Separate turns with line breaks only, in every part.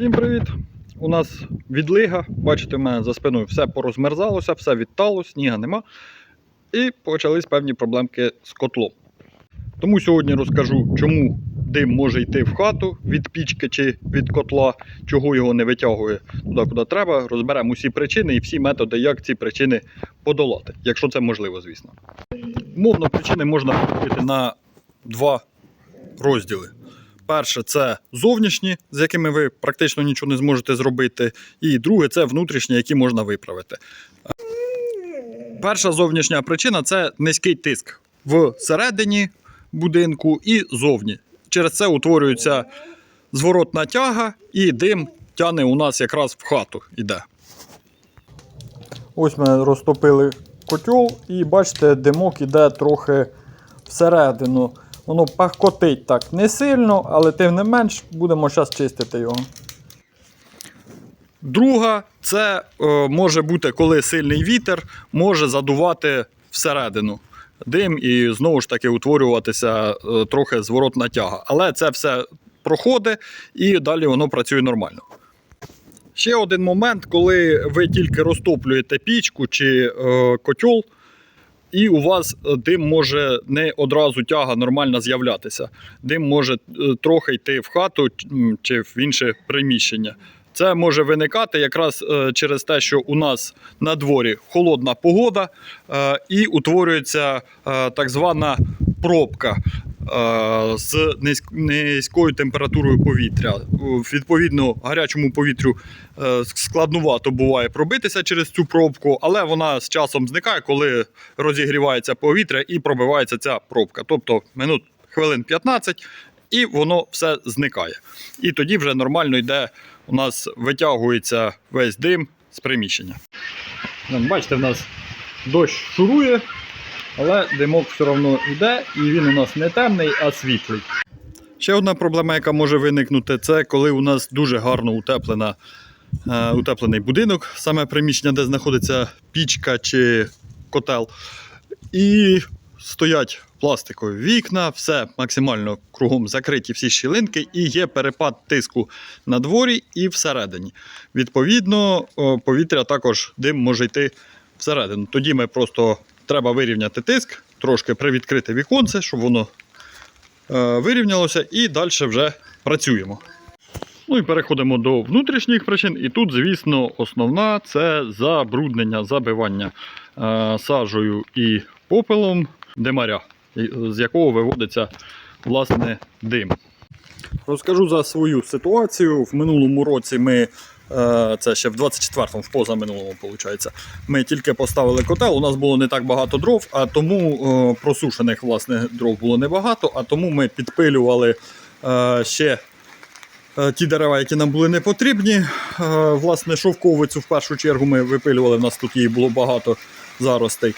Всім привіт! У нас відлига. Бачите, в мене за спиною все порозмерзалося, все відтало, сніга нема. І почались певні проблемки з котлом. Тому сьогодні розкажу, чому дим може йти в хату від пічки чи від котла, чого його не витягує туди, куди треба. Розберемо усі причини і всі методи, як ці причини подолати, якщо це можливо, звісно. Мовно, причини можна поділити на два розділи. Перше це зовнішні, з якими ви практично нічого не зможете зробити. І друге це внутрішні, які можна виправити. Перша зовнішня причина це низький тиск всередині будинку і зовні. Через це утворюється зворотна тяга, і дим тяне у нас якраз в хату йде. Ось ми розтопили котел, і бачите, димок іде трохи всередину. Воно пахкотить так не сильно, але тим не менш будемо зараз чистити його. Друга, це е, може бути, коли сильний вітер може задувати всередину дим і знову ж таки утворюватися е, трохи зворотна тяга. Але це все проходить і далі воно працює нормально. Ще один момент, коли ви тільки розтоплюєте пічку чи е, котел, і у вас е, дим може не одразу тяга нормально з'являтися. Дим може е, трохи йти в хату чи в інше приміщення. Це може виникати якраз е, через те, що у нас на дворі холодна погода і утворюється так звана пробка з низькою температурою повітря. Е, Відповідно, гарячому повітрю е, складнувато буває пробитися через цю пробку, але вона з часом зникає, коли розігрівається повітря і пробивається ця пробка. Тобто минут хвилин 15 і воно все зникає. І тоді вже нормально йде, у нас витягується весь дим з приміщення. Бачите, в нас дощ шурує, але димок все одно йде, і він у нас не темний, а світлий. Ще одна проблема, яка може виникнути, це коли у нас дуже гарно утеплена, е, утеплений будинок, саме приміщення, де знаходиться пічка чи котел. І стоять пластикові вікна, все максимально кругом закриті всі щілинки, і є перепад тиску на дворі і всередині. Відповідно, повітря також дим може йти всередину. Тоді ми просто треба вирівняти тиск, трошки привідкрити віконце, щоб воно е, вирівнялося, і далі вже працюємо. Ну і переходимо до внутрішніх причин. І тут, звісно, основна це забруднення, забивання е, сажею і попелом димаря, з якого виводиться власне дим. Розкажу за свою ситуацію. В минулому році ми. Е, Це ще в 24-му, в позаминулому, виходить. Ми тільки поставили котел. У нас було не так багато дров, а тому е, просушених власне дров було небагато, а тому ми підпилювали е, ще ті дерева, які нам були не потрібні. Власне, шовковицю в першу чергу ми випилювали. В нас тут її було багато заростей.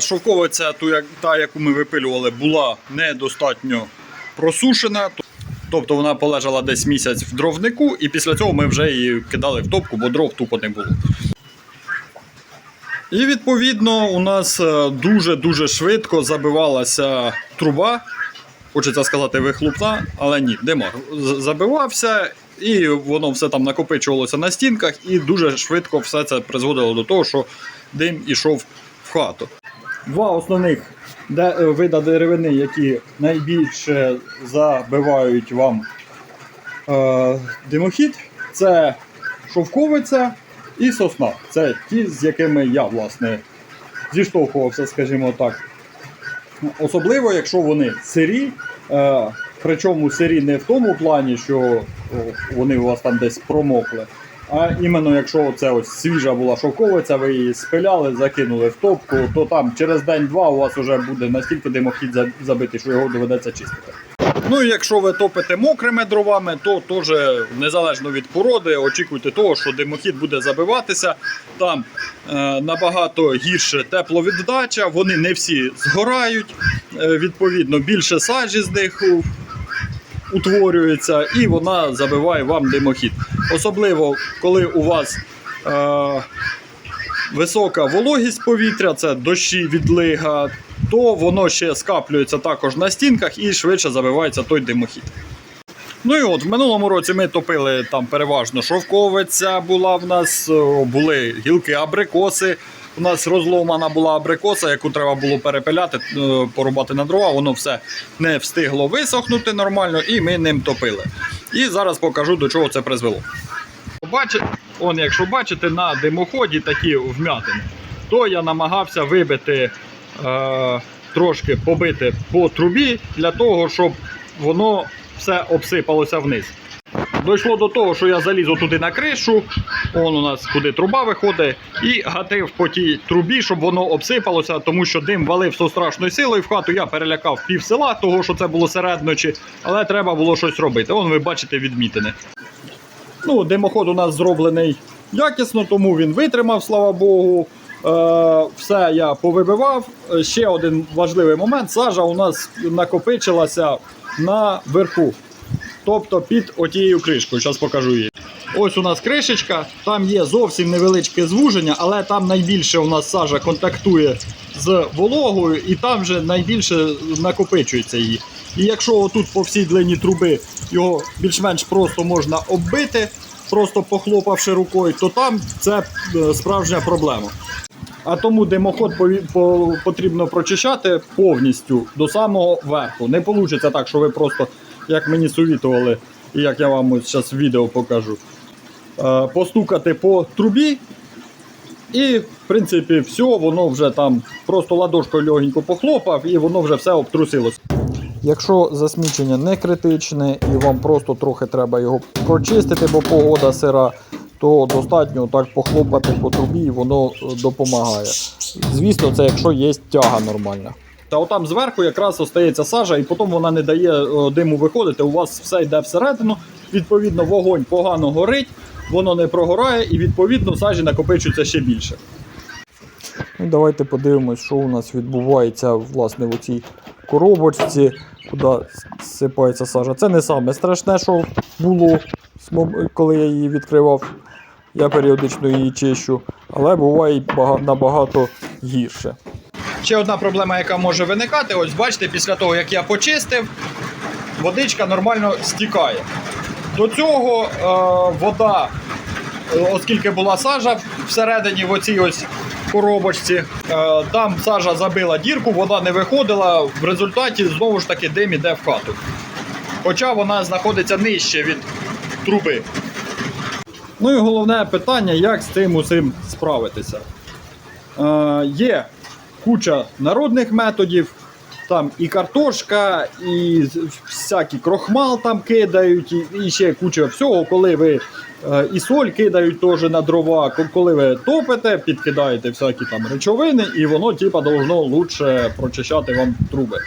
Шовковиця, та, яку ми випилювали, була недостатньо просушена. Тобто вона полежала десь місяць в дровнику, і після цього ми вже її кидали в топку, бо дров тупо не було. І відповідно у нас дуже-дуже швидко забивалася труба. Хочеться сказати, вихлопна, але ні, димар. Забивався, і воно все там накопичувалося на стінках, і дуже швидко все це призводило до того, що дим ішов в хату. Два основних де, е, вида деревини, які найбільше забивають вам е, димохід, це шовковиця і сосна. Це ті, з якими я власне зіштовхувався, скажімо так. Особливо, якщо вони сирі, е, причому сирі не в тому плані, що вони у вас там десь промокли. А іменно якщо це ось свіжа була шовковиця, ви її спиляли, закинули в топку, то там через день-два у вас вже буде настільки димохід за- забитий, що його доведеться чистити. Ну і якщо ви топите мокрими дровами, то теж незалежно від породи, очікуйте того, що димохід буде забиватися. Там е, набагато гірше тепловіддача, вони не всі згорають. Е, відповідно, більше сажі з них утворюється, і вона забиває вам димохід. Особливо, коли у вас е, висока вологість повітря, це дощі, відлига, то воно ще скаплюється також на стінках і швидше забивається той димохід. Ну і от в минулому році ми топили там переважно шовковиця була в нас, були гілки абрикоси. У нас розломана була абрикоса, яку треба було перепиляти, е, порубати на дрова. Воно все не встигло висохнути нормально, і ми ним топили. І зараз покажу, до чого це призвело. Бачите, он, якщо бачите, на димоході такі вмятини, то я намагався вибити, е, трошки побити по трубі для того, щоб воно все обсипалося вниз. Дійшло до того, що я заліз туди на кришу, он у нас куди труба виходить, і гатив по тій трубі, щоб воно обсипалося, тому що дим валив со страшною силою в хату. Я перелякав пів села, того що це було серед ночі, але треба було щось робити. Вон ви бачите відмітини. Ну, димоход у нас зроблений якісно, тому він витримав, слава Богу. Е, все я повибивав. Е, Ще один важливий момент: сажа у нас накопичилася наверху. Тобто під отією кришкою. Зараз покажу її. Ось у нас кришечка, там є зовсім невеличке звуження, але там найбільше у нас сажа контактує з вологою, і там вже найбільше накопичується її. І якщо отут по всій длині труби його більш-менш просто можна оббити, просто похлопавши рукою, то там це е, справжня проблема. А тому димоход потрібно прочищати повністю до самого верху. Не вийде так, що ви просто, як мені совітували, і як я вам ось зараз відео покажу, е, постукати по трубі. І, в принципі, все, воно вже там просто ладошкою легенько похлопав, і воно вже все обтрусилось. Якщо засмічення не критичне і вам просто трохи треба його прочистити, бо погода сира, то достатньо так похлопати по трубі, і воно е, допомагає. Звісно, це якщо є тяга нормальна. Та отам зверху якраз остається сажа, і потім вона не дає е, диму виходити. У вас все йде всередину. Відповідно, вогонь погано горить, воно не прогорає, і відповідно сажі накопичується ще більше. Ну, давайте подивимось, що у нас відбувається власне в цій коробочці, куди сипається сажа. Це не саме страшне, що було, коли я її відкривав. Я періодично її чищу, але буває набагато гірше. Ще одна проблема, яка може виникати, ось бачите, після того, як я почистив, водичка нормально стікає. До цього е, вода Е, оскільки була сажа всередині в оцій ось коробочці, е, там сажа забила дірку, вода не виходила. В результаті знову ж таки дим іде в хату. Хоча вона знаходиться нижче від труби. Ну і головне питання, як з цим усім справитися. Е, є куча народних методів. Там і картошка, і всякі крохмал там кидають, і, ще куча всього, коли ви е, і соль кидають теж на дрова. Коли ви топите, підкидаєте всякі там речовини, і воно типа должно лучше прочищати вам труби.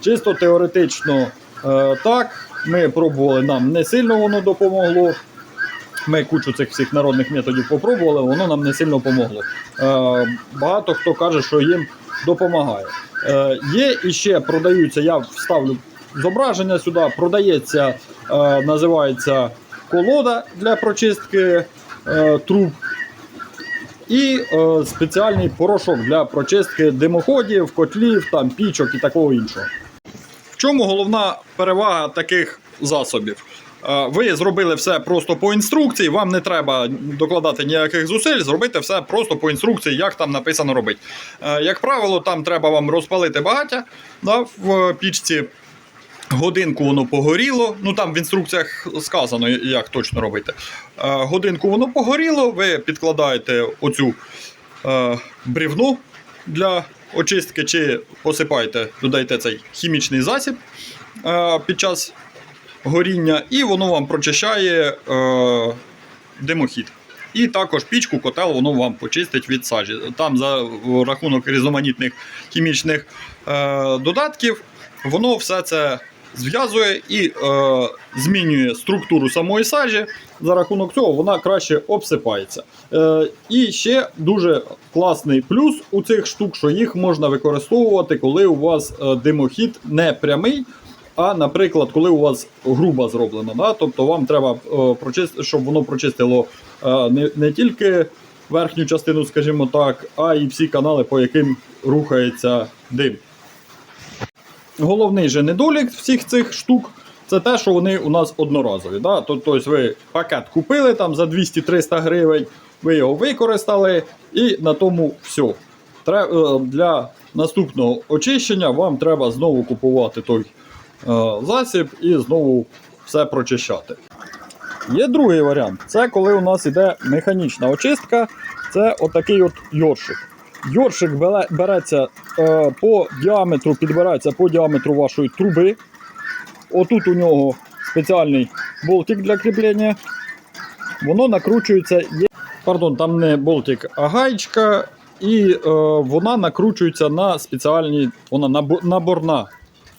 Чисто теоретично е, так. Ми пробували, нам не сильно воно допомогло. Ми кучу цих всіх народних методів попробували, воно нам не сильно помогло. Е, багато хто каже, що їм допомагає. Е, є і ще продаються, я вставлю зображення сюди, продається, е, називається колода для прочистки е, труб. І е, спеціальний порошок для прочистки димоходів, котлів, там, пічок і такого іншого. В чому головна перевага таких засобів? Е, Ви зробили все просто по інструкції, вам не треба докладати ніяких зусиль, зробити все просто по інструкції, як там написано робити. Е, Як правило, там треба вам розпалити багаття да, в пічці. Годинку воно погоріло. Ну там в інструкціях сказано, як точно робити. Е, Годинку воно погоріло, ви підкладаєте оцю е, брівну для очистки, чи посипаєте, додаєте цей хімічний засіб під час горіння, і воно вам прочищає е, димохід. І також пічку, котел воно вам почистить від сажі. Там за рахунок різноманітних хімічних е, додатків, воно все це зв'язує і е, змінює структуру самої сажі. За рахунок цього вона краще обсипається. Е, і ще дуже класний плюс у цих штук, що їх можна використовувати, коли у вас е, димохід не прямий. А, наприклад, коли у вас груба зроблена, да? тобто вам треба е, прочистити, щоб воно прочистило е, не, тільки верхню частину, скажімо так, а і всі канали, по яким рухається дим. Головний же недолік всіх цих штук це те, що вони у нас одноразові. Да? Тобто ви пакет купили там за 200-300 гривень, ви його використали і на тому все. Е, Для наступного очищення вам треба знову купувати той засіб і знову все прочищати. Є другий варіант. Це коли у нас іде механічна очистка. Це отакий от йоршик. Йоршик береться е, по діаметру, підбирається по діаметру вашої труби. Отут у нього спеціальний болтик для кріплення. Воно накручується. Пардон, там не болтик, а гаєчка. І е, вона накручується на спеціальні, вона набо- наборна.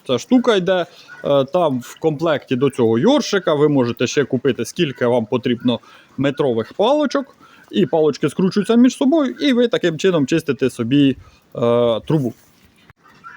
Ця штука йде. Е, Там в комплекті до цього йоршика ви можете ще купити, скільки вам потрібно метрових палочок. І палочки скручуються між собою, і ви таким чином чистите собі е, трубу.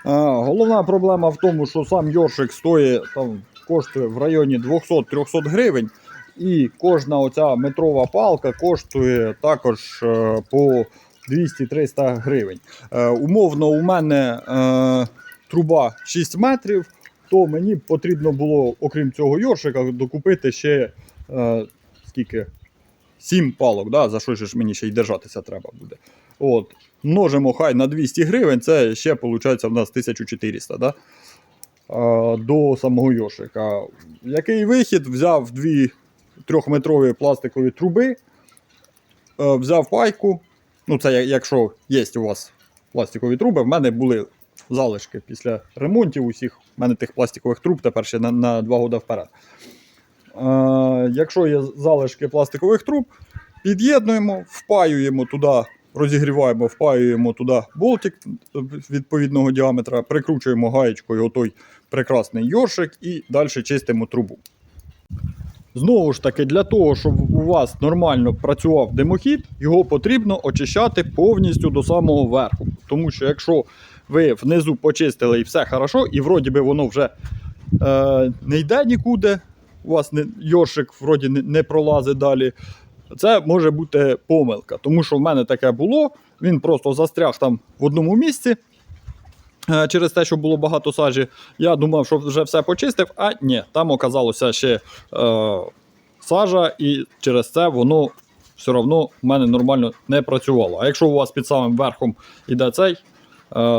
А, головна проблема в тому, що сам йоршик стоїть там, коштує в районі 200-300 гривень. І кожна оця метрова палка коштує також е, по 200-300 гривень. Е, умовно, у мене е, труба 6 метрів, то мені потрібно було, окрім цього йоршика, докупити ще е, скільки? 7 палок, да, за що ж мені ще й держатися треба буде. От. Множимо хай на 200 гривень, це ще виходить в нас 1400 да? а, до самого йошика. Який вихід? Взяв дві трьохметрові пластикові труби, е, взяв пайку. Ну, це якщо є у вас пластикові труби, в мене були залишки після ремонтів усіх. У мене тих пластикових труб тепер ще на, на 2 роки вперед. Е, якщо є залишки пластикових труб, під'єднуємо, впаюємо туди, розігріваємо, впаюємо туди болтик відповідного діаметра, прикручуємо гаєчкою отой прекрасний йоршик і далі чистимо трубу. Знову ж таки, для того, щоб у вас нормально працював димохід, його потрібно очищати повністю до самого верху. Тому що якщо ви внизу почистили і все хорошо, і вроді би воно вже е, не йде нікуди, у вас не, йоршик вроді не, не пролазить далі. Це може бути помилка, тому що в мене таке було. Він просто застряг там в одному місці е, через те, що було багато сажі. Я думав, що вже все почистив, а ні, там оказалося ще е, сажа, і через це воно все одно в мене нормально не працювало. А якщо у вас під самим верхом іде цей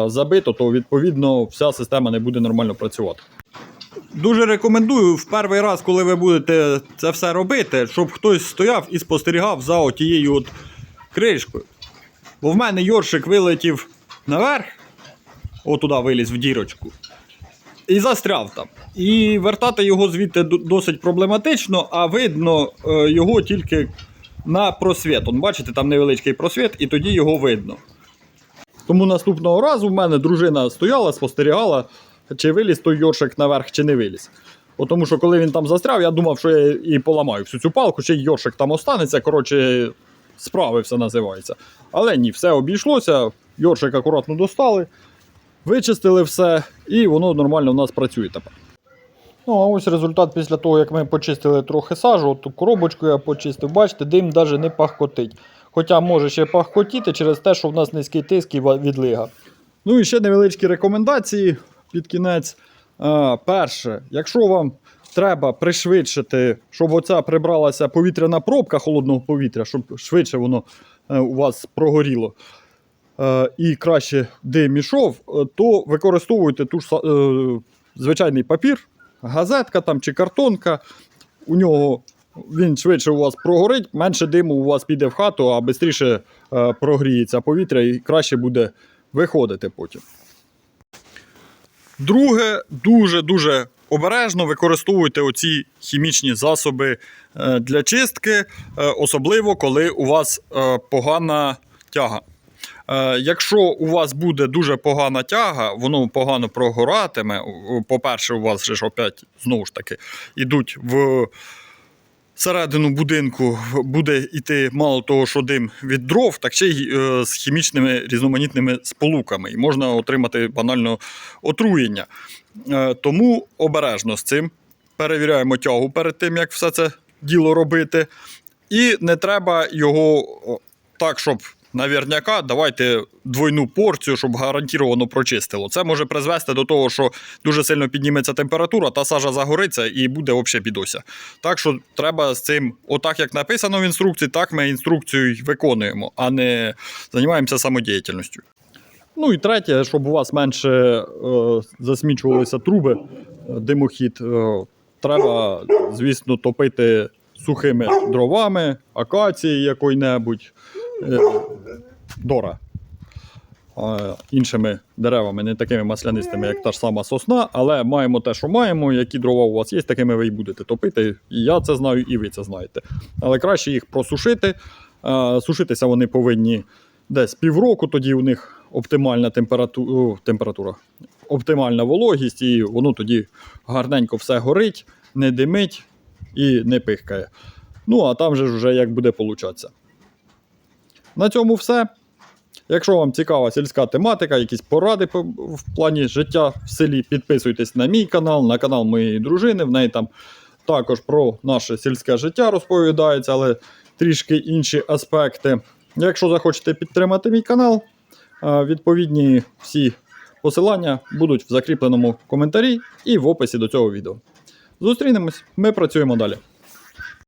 забито, то відповідно вся система не буде нормально працювати. Дуже рекомендую в перший раз, коли ви будете це все робити, щоб хтось стояв і спостерігав за отією от кришкою. Бо в мене йоршик вилетів наверх, отуди виліз в дірочку, і застряв там. І вертати його звідти досить проблематично, а видно е, його тільки на просвіт. Он, бачите, там невеличкий просвіт, і тоді його видно. Тому наступного разу в мене дружина стояла, спостерігала, чи виліз той йоршик наверх, чи не виліз. Бо Тому що коли він там застряв, я думав, що я і поламаю всю цю палку, ще й йоршик там останеться. Коротше, справився, називається. Але ні, все обійшлося. Йоршик акуратно достали, вичистили все, і воно нормально в нас працює тепер. Ну, а ось результат після того, як ми почистили трохи сажу, от ту коробочку я почистив, бачите, дим навіть не пахкотить. Хоча може ще пахкотіти через те, що в нас низький тиск і відлига. Ну і ще невеличкі рекомендації під кінець. Перше, якщо вам треба пришвидшити, щоб оця прибралася повітряна пробка холодного повітря, щоб швидше воно е, у вас прогоріло. е, І краще дим ішов, е, то використовуйте ту ж звичайний папір, газетка там чи картонка. У нього він швидше у вас прогорить, менше диму у вас піде в хату, а швидше е, прогріється повітря і краще буде виходити потім. Друге, дуже-дуже обережно використовуйте оці хімічні засоби е, для чистки, е, особливо коли у вас погана тяга. Якщо у вас буде дуже погана тяга, воно погано прогоратиме. По-перше, у вас ж опять знову ж таки йдуть в середину будинку, буде йти мало того, що дим від дров, так ще й е, з хімічними різноманітними сполуками. І можна отримати банально отруєння. Е, Тому обережно з цим. Перевіряємо тягу перед тим, як все це діло робити. І не треба його так, щоб Навірняка давайте двойну порцію, щоб гарантовано прочистило. Це може призвести до того, що дуже сильно підніметься температура, та сажа загориться і буде взагалі підося. Так що треба з цим, отак як написано в інструкції, так ми інструкцію й виконуємо, а не займаємося самодіяльністю. Ну і третє, щоб у вас менше е, засмічувалися труби, е, димохід, е, треба, звісно, топити сухими дровами, акації якої-небудь, дора. е, Іншими деревами, не такими маслянистими, як та ж сама сосна, але маємо те, що маємо. Які дрова у вас є, такими ви і будете топити. І я це знаю, і ви це знаєте. Але краще їх просушити. Сушитися вони повинні десь півроку, тоді у них оптимальна температура, температура, оптимальна вологість, і воно тоді гарненько все горить, не димить і не пихкає. Ну, а там же вже як буде получатися. На цьому все. Якщо вам цікава сільська тематика, якісь поради в плані життя в селі, підписуйтесь на мій канал, на канал моєї дружини. В неї там також про наше сільське життя розповідається, але трішки інші аспекти. Якщо захочете підтримати мій канал, відповідні всі посилання будуть в закріпленому коментарі і в описі до цього відео. Зустрінемось, ми працюємо далі.